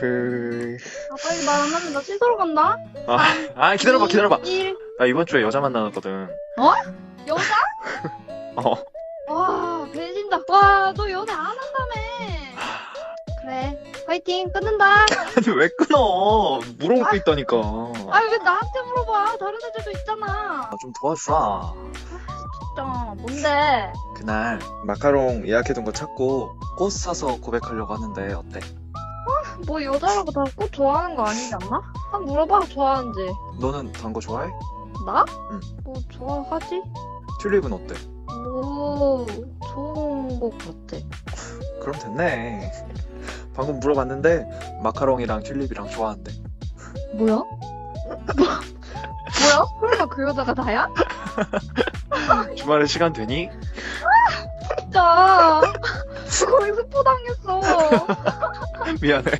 그... 아 빨리 말 안 하면 나 씻으러 간다. 아, 아 기다려봐 기다려봐 1나 이번 주에 여자 만나거든 여자? 어 와 배신다. 와너 연애 안 한다며. 그래 화이팅 끊는다. 아니 왜 끊어 물어보고 있다니까 아 왜 나한테 물어봐? 다른 애들도 있잖아. 아, 좀 도와주라 진짜 뭔데? 그날 마카롱 예약해둔 거 찾고 꽃 사서 고백하려고 하는데 어때? 뭐 여자라고 다 꽃 좋아하는 거 아니지 않나? 한 물어봐 좋아하는지. 너는 단 거 좋아해? 나? 응. 뭐 좋아하지? 튤립은 어때? 뭐 좋은 것 같아. 그럼 됐네 방금 물어봤는데 마카롱이랑 튤립이랑 좋아한대 뭐야? 뭐야? 설마 그 여자가 나야? 주말에 시간 되니? 진짜 거의 스포 당했어. 미안해